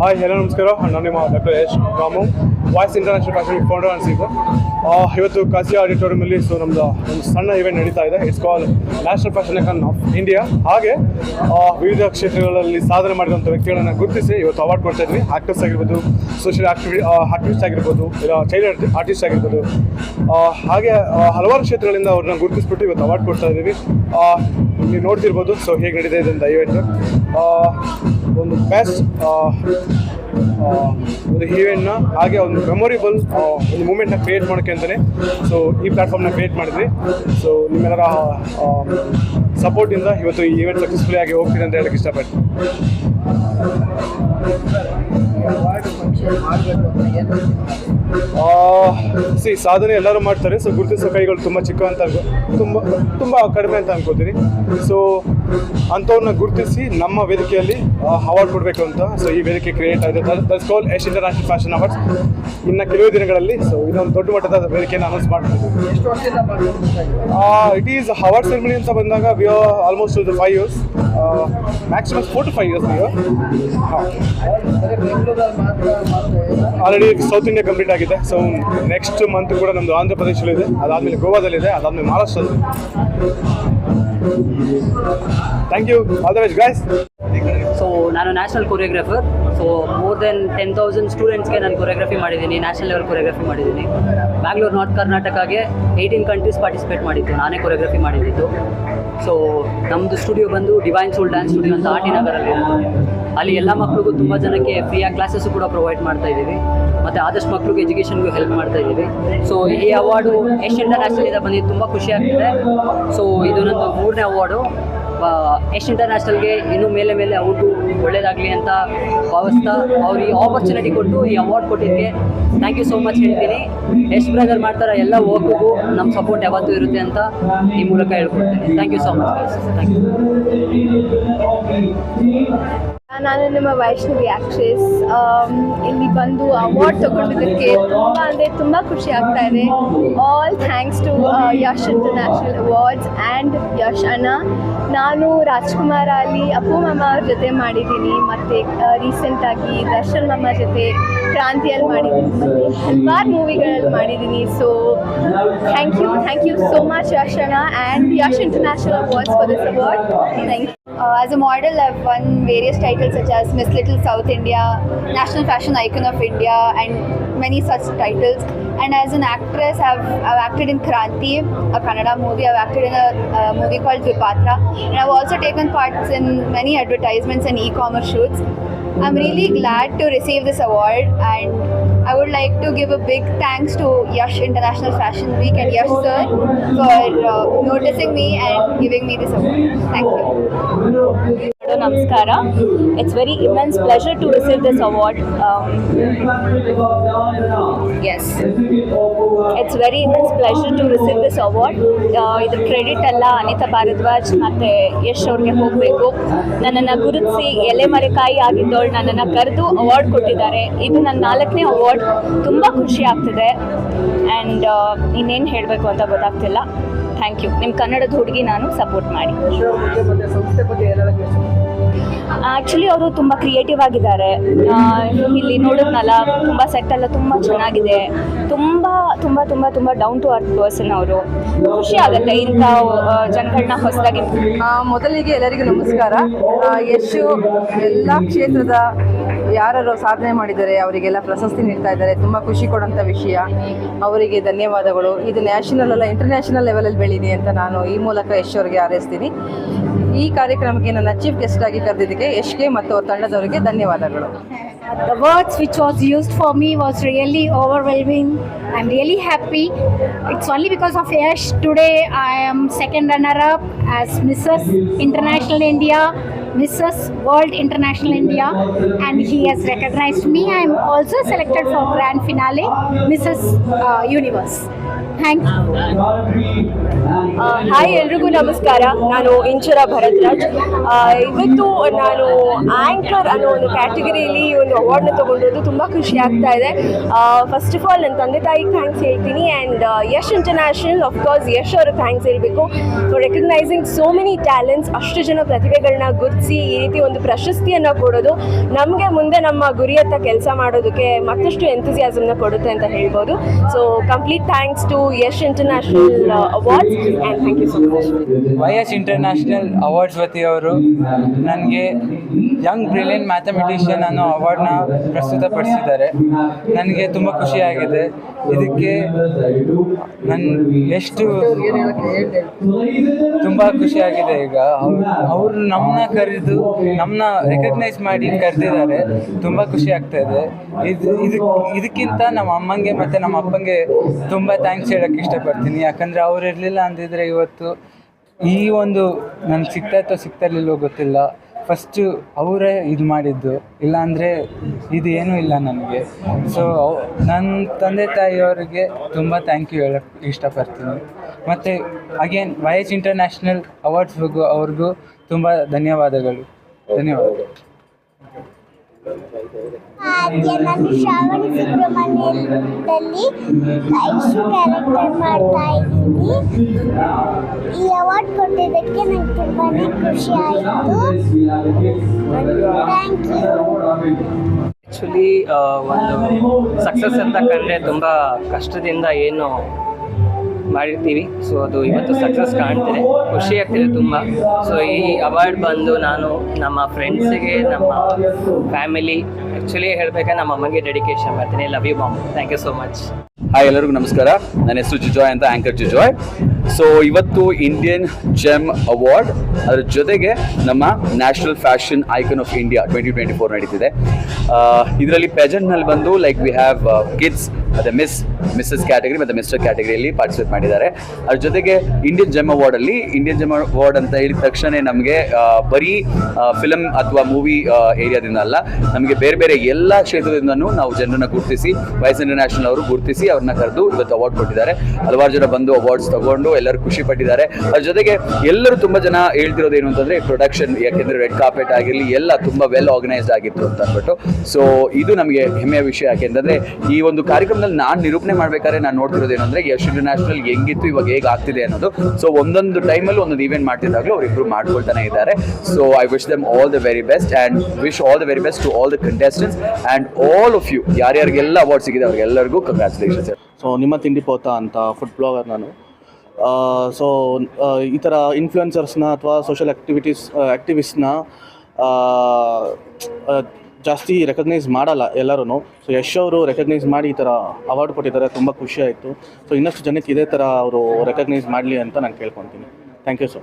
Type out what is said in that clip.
Hi ಎಲ್ಲ ನಮಸ್ಕಾರ. ನಾನು ನಿಮ್ಮ doctor Yash Ramu voice international fashion founder ಅನ್ಸಿದ್ದು ಇವತ್ತು ಕಾಸಿಯಾ ಆಡಿಟೋರಿಯಮಲ್ಲಿ ಸೊ ನಮ್ಮದು ಒಂದು ಸಣ್ಣ ಇವೆಂಟ್ ನಡೀತಾ ಇದೆ. It's call national fashion icon of India ಹಾಗೆ ವಿವಿಧ ಕ್ಷೇತ್ರಗಳಲ್ಲಿ ಸಾಧನೆ ಮಾಡಿದಂಥ ವ್ಯಕ್ತಿಗಳನ್ನು ಗುರುತಿಸಿ ಇವತ್ತು ಅವಾರ್ಡ್ ಕೊಡ್ತಾ ಇದ್ವಿ. ಆ್ಯಕ್ಟರ್ಸ್ ಆಗಿರ್ಬೋದು ಸೋಷಿಯಲ್ ಆಕ್ಟಿವಿ ಆಕ್ಟಿವಿಸ್ಟ್ ಆಗಿರ್ಬೋದು, ಇಲ್ಲ ಚೈಲ್ಡ್ ಆರ್ಟಿಸ್ಟ್ ಆಗಿರ್ಬೋದು. ಹಾಗೆ ಹಲವಾರು ಕ್ಷೇತ್ರಗಳಿಂದ ಅವ್ರನ್ನ ಗುರುತಿಸ್ಬಿಟ್ಟು ಇವತ್ತು ಅವಾರ್ಡ್ ಕೊಡ್ತಾ ಇದ್ದೀವಿ. ನೀವು ನೋಡ್ತಿರ್ಬೋದು ಸೊ ಹೇಗೆ ನಡೀತಾ ಇದೆ ಅಂತ ಇವೆಂಟ್ ಒಂದು ಬೆಸ್ಟ್ ಒಂದು ಈವೆಂಟ್ನ ಹಾಗೆ ಒಂದು ಮೆಮೊರಿಬಲ್ ಒಂದು ಮೂಮೆಂಟ್ನ ಕ್ರಿಯೇಟ್ ಮಾಡೋಕ್ಕೆ ಅಂತಲೇ ಸೊ ಈ ಪ್ಲಾಟ್ಫಾರ್ಮ್ನ ಕ್ರಿಯೇಟ್ ಮಾಡಿದ್ವಿ. ಸೊ ನಿಮ್ಮೆಲ್ಲರ ಸಪೋರ್ಟಿಂದ ಇವತ್ತು ಈ ಈವೆಂಟ್ ಸಕ್ಸಸ್ಫುಲಿ ಆಗಿ ಹೋಗ್ತೀನಿ ಅಂತ ಹೇಳಕ್ಕೆ ಇಷ್ಟಪಡ್ತೀನಿ. ಸಿ ಸಾಧನೆ ಎಲ್ಲರೂ ಮಾಡ್ತಾರೆ. ಸೊ ಗುರುತಿಸೋ ಕೈಗಳು ತುಂಬ ಚಿಕ್ಕ ಅಂತ ತುಂಬ ತುಂಬ ಕಡಿಮೆ ಅಂತ ಅನ್ಕೋತೀನಿ. ಸೊ ಅಂಥವ್ರನ್ನ ಗುರುತಿಸಿ ನಮ್ಮ ವೇದಿಕೆಯಲ್ಲಿ ಅವಾರ್ಡ್ ಕೊಡಬೇಕು ಅಂತ. ಸೊ ಈ ವೇದಿಕೆ ಕ್ರಿಯೇಟ್ ಆಗಿದೆ. ದಟ್ಸ್ ಕಾಲ್ ಎಶ್ ಇಂಟರ್ನ್ಯಾಷನಲ್ ಫ್ಯಾಷನ್ ಅವಾರ್ಡ್ಸ್ ಇನ್ನು ಕೆಲವು ದಿನಗಳಲ್ಲಿ ಸೊ ಇದೊಂದು ದೊಡ್ಡ ಮಟ್ಟದ ವೇದಿಕೆಯನ್ನು ಅನೌನ್ಸ್ ಮಾಡ್ತೀವಿ? ಇಟ್ ಈಸ್ ಅವಾರ್ಡ್ ಸೆರೆಮನಿ ಅಂತ ಬಂದಾಗ we are almost five years maximum four to five years ನೀವು? ಆಲ್ರೆಡಿ ಸೌತ್ ಇಂಡಿಯಾ ಕಂಪ್ಲೀಟ್ ಆಗಿದೆ. ಸೊ ನೆಕ್ಸ್ಟ್ ಮಂತ್ ಕೂಡ ನಮ್ಮದು ಆಂಧ್ರ ಪ್ರದೇಶದಲ್ಲಿದೆ ಅದಾದಮೇಲೆ ಗೋವಾದಲ್ಲಿದೆ. ಅದಾದಮೇಲೆ ಮಹಾರಾಷ್ಟ್ರದಲ್ಲಿ. Thank you all the best guys so ನಾನು national choreographer so more than ten thousand ಸ್ಟೂಡೆಂಟ್ಸ್ಗೆ ನಾನು ಕೊರಿಯೋಗ್ರಫಿ ಮಾಡಿದ್ದೀನಿ ನ್ಯಾಷನಲ್ ಲೆವೆಲ್ ಕೊರಿಯೋಗ್ರಫಿ ಮಾಡಿದ್ದೀನಿ. ಬ್ಯಾಂಗ್ಳೂರು ನಾರ್ತ್ ಕರ್ನಾಟಕಗೆ ಏಯ್ಟೀನ್ ಕಂಟ್ರೀಸ್ ಪಾರ್ಟಿಸಿಪೇಟ್ ಮಾಡಿದ್ದು, ನಾನೇ ಕೊರಿಯೋಗ್ರಫಿ ಮಾಡಿದ್ದು. ಸೊ ನಮ್ಮದು ಸ್ಟುಡಿಯೋ ಬಂದು ಡಿವೈನ್ ಸೋಲ್ ಡ್ಯಾನ್ಸ್ ಸ್ಟುಡಿಯೋ ಅಂತ ಆರ್ ಟಿ ನಗರಲ್ಲಿ. ಅಲ್ಲಿ ಎಲ್ಲ ಮಕ್ಕಳಿಗೂ ತುಂಬ ಜನಕ್ಕೆ ಫ್ರೀಯಾಗಿ ಕ್ಲಾಸಸ್ಸು ಕೂಡ ಪ್ರೊವೈಡ್ ಮಾಡ್ತಾ ಇದ್ದೀವಿ. ಮತ್ತು ಆದಷ್ಟು ಮಕ್ಳಿಗೆ ಎಜುಕೇಷನ್ಗೂ ಹೆಲ್ಪ್ ಮಾಡ್ತಾ ಇದ್ದೀವಿ. ಸೊ ಈ ಅವಾರ್ಡು ಎಷ್ಟು ಇಂಟರ್ನ್ಯಾಷನಲಿಂದ ಬಂದಿದ್ದು ತುಂಬ ಖುಷಿ ಆಗ್ತಿದೆ. ಸೊ ಇದು ನಂದು ಮೂರನೇ ಅವಾರ್ಡು ಎಷ್ಟು ಇಂಟರ್ನ್ಯಾಷನಲ್ಗೆ ಇನ್ನೂ ಮೇಲೆ ಮೇಲೆ ಅವ್ರಿಗೂ ಒಳ್ಳೇದಾಗಲಿ ಅಂತ ಭಾವಿಸ್ತಾ ಅವ್ರಿಗೆ ಆಪರ್ಚುನಿಟಿ ಕೊಟ್ಟು ಈ ಅವಾರ್ಡ್ ಕೊಟ್ಟಿದ್ದಕ್ಕೆ ಥ್ಯಾಂಕ್ ಯು ಸೋ ಮಚ್ ಹೇಳ್ತೀನಿ. ಎಷ್ಟು ಬ್ರದರ್ ಮಾಡ್ತಾರೆ ಎಲ್ಲ ವರ್ಕ್ಗೂ ನಮ್ಮ ಸಪೋರ್ಟ್ ಯಾವತ್ತೂ ಇರುತ್ತೆ ಅಂತ ಈ ಮೂಲಕ ಹೇಳ್ಕೊಡ್ತೀನಿ. Thank you so much thank you ನಾನು ನಿಮ್ಮ ವೈಷ್ಣವಿ ಆಕ್ಟ್ರೆಸ್ ಇಲ್ಲಿ ಬಂದು ಅವಾರ್ಡ್ ತಗೊಂಡಿದ್ದಕ್ಕೆ ತುಂಬ ಅಂದರೆ ತುಂಬ ಖುಷಿ ಆಗ್ತಾ ಇದೆ. All thanks to Yash international awards and Yash ಅಣ್ಣ ನಾನು ರಾಜ್ಕುಮಾರ ಅಲ್ಲಿ ಅಪ್ಪು ಮಾಮ ಅವ್ರ ಜೊತೆ ಮಾಡಿದ್ದೀನಿ. ಮತ್ತು ರೀಸೆಂಟಾಗಿ ದರ್ಶನ್ ಮಾಮ ಜೊತೆ ಕ್ರಾಂತಿಯಲ್ಲಿ ಮಾಡಿದ್ದೀನಿ. ಮತ್ತು ಹಲವಾರು ಮೂವಿಗಳಲ್ಲಿ ಮಾಡಿದ್ದೀನಿ. So thank you thank you so much Yash ಅಣ್ಣ and Yash international awards for this award thank you Uh, as a model, I've won various titles such as Miss Little South India, National Fashion Icon of India, and many such titles. And as an actress, I've, I've acted in Kranti, a Kannada movie. I've acted in a, a movie called Vipatra. And I've also taken parts in many advertisements and e-commerce shoots. I'm really glad to receive this award and I would like to give a big thanks to Yash International Fashion Week and Yash sir for uh, noticing me and giving me this award. Thank you. Very immense pleasure to receive this award. Um, yes, it's very immense pleasure to receive this award. Uh, ಇದು credit ಎಲ್ಲ ಅನಿತಾ ಭಾರದ್ವಾಜ್ ಮತ್ತು ಯಶ್ ಅವ್ರಿಗೆ ಹೋಗಬೇಕು. ನನ್ನನ್ನು ಗುರುತಿಸಿ ಎಲೆಮರೆಕಾಯಿ ಆಗಿದ್ದವಳು ನನ್ನನ್ನು ಕರೆದು award ಕೊಟ್ಟಿದ್ದಾರೆ. ಇದು ನನ್ನ ನಾಲ್ಕನೇ ಅವಾರ್ಡ್ ತುಂಬ ಖುಷಿ ಆಗ್ತಿದೆ. ಆ್ಯಂಡ್ ಇನ್ನೇನು ಹೇಳಬೇಕು ಅಂತ ಗೊತ್ತಾಗ್ತಿಲ್ಲ. ಥ್ಯಾಂಕ್ ಯು ನಿಮ್ಮ ಕನ್ನಡದ ಹುಡುಗಿ ನಾನು ಸಪೋರ್ಟ್ ಮಾಡಿ. ಆ್ಯಕ್ಚುಲಿ ಅವರು ತುಂಬ ಕ್ರಿಯೇಟಿವ್ ಆಗಿದ್ದಾರೆ. ಇಲ್ಲಿ ನೋಡಿದ್ನಲ್ಲ, ತುಂಬ ಸೆಟ್ ಎಲ್ಲ ತುಂಬ ಚೆನ್ನಾಗಿದೆ. ತುಂಬ ತುಂಬ ತುಂಬ ತುಂಬ ಡೌನ್ ಟು ಅರ್ತ್ ಪರ್ಸನ್ ಅವರು. ಖುಷಿ ಆಗುತ್ತೆ ಇಂಥ ಜನಗಳನ್ನ ಹೊಸದಾಗಿ. ಮೊದಲಿಗೆ ಎಲ್ಲರಿಗೂ ನಮಸ್ಕಾರ. ಯಶು ಎಲ್ಲ ಕ್ಷೇತ್ರದ ಯಾರು ಸಾಧನೆ ಮಾಡಿದ್ದಾರೆ ಅವರಿಗೆಲ್ಲ ಪ್ರಶಸ್ತಿ ನೀಡ್ತಾ ಇದ್ದಾರೆ ತುಂಬ ಖುಷಿ ಕೊಡೋಂಥ ವಿಷಯ. ಅವರಿಗೆ ಧನ್ಯವಾದಗಳು. ಇದು ನ್ಯಾಷನಲ್ ಅಲ್ಲ ಇಂಟರ್ನ್ಯಾಷನಲ್ ಲೆವೆಲಲ್ಲಿ ಬೆಳೀನಿ ಅಂತ ನಾನು ಈ ಮೂಲಕ ಯಶ್ ಅವರಿಗೆ ಹಾರೈಸ್ತೀನಿ. ಈ ಕಾರ್ಯಕ್ರಮಕ್ಕೆ ನನ್ನ ಚೀಫ್ ಗೆಸ್ಟ್ ಆಗಿ ಕರೆದಿದ್ದಕ್ಕೆ ಯಶ್ಗೆ ಮತ್ತು ಅವ್ರ ತಂಡದವರಿಗೆ ಧನ್ಯವಾದಗಳು. The words which was used for me was really I am really happy it's only because of Yash today I am second runner up as Mrs. International India, Mrs. World International India, and he has recognized me. I am also selected for grand finale, Mrs. Uh, Universe. You. Hi ಎಲ್ರಿಗೂ ನಮಸ್ಕಾರ. ನಾನು ಇಂಚರ ಭರತ್ರಾಜ್. ಇವತ್ತು ನಾನು anchor ಅನ್ನೋ ಒಂದು ಕ್ಯಾಟಗರಿಯಲ್ಲಿ ಒಂದು ಅವಾರ್ಡ್ನ ತೊಗೊಂಡಿರೋದು ತುಂಬ ಖುಷಿ ಆಗ್ತಾ ಇದೆ. ಫಸ್ಟ್ ಆಫ್ ಆಲ್ ನನ್ನ ತಂದೆ ತಾಯಿಗೆ ಥ್ಯಾಂಕ್ಸ್ ಹೇಳ್ತೀನಿ. And Yash international of course Yash ಅವ್ರಿಗೆ ಥ್ಯಾಂಕ್ಸ್ ಹೇಳಬೇಕು. For recognising so many talents ಅಷ್ಟು ಜನ ಪ್ರತಿಭೆಗಳನ್ನ ಗುರುತಿಸಿ ಈ ರೀತಿ ಒಂದು ಪ್ರಶಸ್ತಿಯನ್ನು ಕೊಡೋದು ನಮಗೆ ಮುಂದೆ ನಮ್ಮ ಗುರಿಯತ್ತ ಕೆಲಸ ಮಾಡೋದಕ್ಕೆ ಮತ್ತಷ್ಟು ಎಂಥಸಿಯಾಸಮ್ನ ಕೊಡುತ್ತೆ ಅಂತ ಹೇಳ್ಬೋದು. So complete thanks to Yash international awards and thank you so much Y S international awards ವತಿಯವರು ನನಗೆ ಯಂಗ್ ಬ್ರಿಲಿಯಂಟ್ ಮ್ಯಾಥಮೆಟಿಷಿಯನ್ ಅನ್ನೋ ಅವಾರ್ಡ್ನ ಪ್ರಸ್ತುತಪಡಿಸಿದ್ದಾರೆ. ನನಗೆ ತುಂಬ ಖುಷಿಯಾಗಿದೆ. ಇದಕ್ಕೆ ನನ್ನ ಎಷ್ಟು ತುಂಬ ಖುಷಿಯಾಗಿದೆ ಈಗ. ಅವರು ನಮ್ಮನ್ನ ಕರೆದು ನಮ್ಮನ್ನ ರೆಕಗ್ನೈಸ್ ಮಾಡಿ ಕರೆದಿದ್ದಾರೆ. ತುಂಬ ಖುಷಿ ಆಗ್ತಾ ಇದೆ. ಇದು ಇದಕ್ಕೆ ಇದಕ್ಕಿಂತ ನಮ್ಮ ಅಮ್ಮಂಗೆ ಮತ್ತು ನಮ್ಮ ಅಪ್ಪಂಗೆ ತುಂಬ ಥ್ಯಾಂಕ್ಸ್ ಹೇಳೋಕ್ಕೆ ಇಷ್ಟಪಡ್ತೀನಿ. ಯಾಕಂದರೆ ಅವ್ರು ಇರಲಿಲ್ಲ ಅಂದಿದ್ರೆ ಇವತ್ತು ಈ ಒಂದು ನನ್ಗೆ ಸಿಗ್ತಾ ಇತ್ತೋ ಸಿಗ್ತಾ ಗೊತ್ತಿಲ್ಲ. ಫಸ್ಟು ಅವರೇ ಇದು ಮಾಡಿದ್ದು. ಇಲ್ಲಾಂದರೆ ಇದು ಏನೂ ಇಲ್ಲ ನನಗೆ. ಸೊ ನನ್ನ ತಂದೆ ತಾಯಿಯವರಿಗೆ ತುಂಬ ಥ್ಯಾಂಕ್ ಯು ಹೇಳಕ್ಕೆ ಇಷ್ಟಪಡ್ತೀನಿ. ಮತ್ತು ಅಗೇನ್ ವೈ ಎಚ್ ಇಂಟರ್ನ್ಯಾಷನಲ್ ಅವಾರ್ಡ್ಸ್ಗೂ ಅವ್ರಿಗೂ ತುಂಬ ಧನ್ಯವಾದಗಳು. ಧನ್ಯವಾದಗಳು. ಹಾಗೆ ನಾನು ಶ್ರಾವಣಿ, ಸುಬ್ರಹ್ಮಣ್ಯದಲ್ಲಿ ಐಶು ಕ್ಯಾರೆಕ್ಟರ್ ಮಾಡ್ತಾ ಇದ್ದೀನಿ. ಈ ಅವಾರ್ಡ್ ಕೊಟ್ಟಿದ್ದಕ್ಕೆ ನಂಗೆ ತುಂಬಾ ಖುಷಿ ಆಯಿತು. ಥ್ಯಾಂಕ್ ಯು ಆ್ಯಕ್ಚುಲಿ ಒಂದು ಸಕ್ಸಸ್ ಅಂತ ಕಂಡ್ರೆ ತುಂಬ ಕಷ್ಟದಿಂದ ಏನು ಮಾಡಿರ್ತೀವಿ. ಸೊ ಅದು ಇವತ್ತು ಸಕ್ಸಸ್ ಕಾಣ್ತಿದೆ. ಖುಷಿ ಆಗ್ತಿದೆ ತುಂಬ. ಸೊ ಈ ಅವಾರ್ಡ್ ಬಂದು ನಾನು ನಮ್ಮ ಫ್ರೆಂಡ್ಸಿಗೆ ನಮ್ಮ ಫ್ಯಾಮಿಲಿ ಆ್ಯಕ್ಚುಲಿ ಹೇಳ್ಬೇಕಾದ್ರೆ ನಮ್ಮ ಅಮ್ಮಗೆ ಡೆಡಿಕೇಶನ್ ಮಾಡ್ತೀನಿ love you mom thank you so much hi ಎಲ್ಲರಿಗೂ ನಮಸ್ಕಾರ. ನನ್ನ ಹೆಸರು ಜುಜಾಯ್ ಅಂತ ಆಂಕರ್ ಜುಜಾಯ್. ಸೊ ಇವತ್ತು ಇಂಡಿಯನ್ ಜೆಮ್ ಅವಾರ್ಡ್ ಅದರ ಜೊತೆಗೆ ನಮ್ಮ national fashion icon of India twenty twenty four ನಡೀತಿದೆ ಇದರಲ್ಲಿ ಪೆಜೆಂಟ್ನಲ್ಲಿ ಬಂದು ಲೈಕ್ ವಿ ಹ್ಯಾವ್ ಕಿಡ್ಸ್ ಮತ್ತು ಮಿಸ್ ಮಿಸ್ಸಸ್ ಕ್ಯಾಟಗರಿ ಮತ್ತು ಮಿಸ್ಟರ್ ಕ್ಯಾಟಗರಿಯಲ್ಲಿ ಪಾರ್ಟಿಸಿಪೇಟ್ ಮಾಡಿದ್ದಾರೆ. ಅದ್ರ ಜೊತೆಗೆ ಇಂಡಿಯನ್ ಜೆಮ್ ಅವಾರ್ಡಲ್ಲಿ ಇಂಡಿಯನ್ ಜೆಮ್ ಅವಾರ್ಡ್ ಅಂತ ಹೇಳಿದ ತಕ್ಷಣ ನಮಗೆ ಬರೀ ಫಿಲಮ್ ಅಥವಾ ಮೂವಿ ಏರಿಯಾದಿಂದ ಅಲ್ಲ, ನಮಗೆ ಬೇರೆ ಬೇರೆ ಎಲ್ಲ ಕ್ಷೇತ್ರದಿಂದನೂ ನಾವು ಜನರನ್ನ ಗುರುತಿಸಿ ವೈಸ್ ಇಂಟರ್ನ್ಯಾಷನಲ್ ಅವರು ಗುರುತಿಸಿ ಅವ್ರನ್ನ ಕರೆದು ಇವತ್ತು ಅವಾರ್ಡ್ ಕೊಟ್ಟಿದ್ದಾರೆ. ಹಲವಾರು ಜನ ಬಂದು ಅವಾರ್ಡ್ಸ್ ತಗೊಂಡು ಎಲ್ಲರೂ ಖುಷಿ ಪಟ್ಟಿದ್ದಾರೆ. ಅದ್ರ ಜೊತೆಗೆ ಎಲ್ಲರೂ ತುಂಬಾ ಜನ ಹೇಳ್ತಿರೋದು ಏನು ಅಂತಂದ್ರೆ ಪ್ರೊಡಕ್ಷನ್ ಯಾಕೆಂದ್ರೆ ರೆಡ್ ಕಾರ್ಪೆಟ್ ಆಗಿರಲಿ, ಎಲ್ಲ ತುಂಬಾ ವೆಲ್ ಆರ್ಗನೈಸ್ಡ್ ಆಗಿತ್ತು ಅಂತ ಅಂದ್ಬಿಟ್ಟು. ಸೊ ಇದು ನಮಗೆ ಹೆಮ್ಮೆಯ ವಿಷಯ. ಯಾಕೆಂದ್ರೆ ಈ ಒಂದು ಕಾರ್ಯಕ್ರಮದಲ್ಲಿ ನಾನು ನಿರೂಪಣೆ ಮಾಡ್ಬೇಕಾದ್ರೆ ನಾನು ನೋಡ್ತಿರೋದು ಏನಂದ್ರೆ ಯಶ್ ಇಂಟರ್ನ್ಯಾಷನಲ್ ಹೆಂಗಿತ್ತು, ಇವಾಗ ಹೇಗೆ ಆಗ್ತಿದೆ ಅನ್ನೋದು. ಸೊ ಒಂದೊಂದು ಟೈಮಲ್ಲಿ ಒಂದೊಂದು ಈವೆಂಟ್ ಮಾಡ್ತಿದ್ದಾಗಲೂ ಅವ್ರು ಇಂಪ್ರೂವ್ ಮಾಡ್ಕೊಳ್ತಾನೆ ಇದ್ದಾರೆ. So I wish them all the very best and wish all the very best to all the contestants and all of you ಯಾರ್ಯಾರಿಗೆಲ್ಲ award ಸಿಗಿದೆ, ಅವ್ರಿಗೆಲ್ಲರಿಗೂ ಕಂಗ್ರ್ಯಾಚುಲೇಷನ್ಸ್ ಸೊ ನಿಮ್ಮ ತಿಂಡಿ ಪೋತ ಅಂತ ಫುಡ್ ಬ್ಲಾಗರ್ ನಾನು. ಸೊ ಈ ಥರ ಇನ್ಫ್ಲುಯೆನ್ಸರ್ಸ್ನ ಅಥವಾ ಸೋಷಿಯಲ್ ಆ್ಯಕ್ಟಿವಿಟೀಸ್ ಆ್ಯಕ್ಟಿವಿಸ್ಟ್ನ ಜಾಸ್ತಿ ರೆಕಗ್ನೈಸ್ ಮಾಡಲ್ಲ ಎಲ್ಲರೂ ಸೊ ಯಶ್ ಅವರು ರೆಕಗ್ನೈಸ್ ಮಾಡಿ ಈ ಥರ ಅವಾರ್ಡ್ ಕೊಟ್ಟಿದ್ದಾರೆ, ತುಂಬ ಖುಷಿ ಆಯಿತು. ಸೊ ಇನ್ನಷ್ಟು ಜನಕ್ಕೆ ಇದೇ ಥರ ಅವರು ರೆಕಗ್ನೈಸ್ ಮಾಡಲಿ ಅಂತ ನಾನು ಕೇಳ್ಕೊತೀನಿ. Thank you so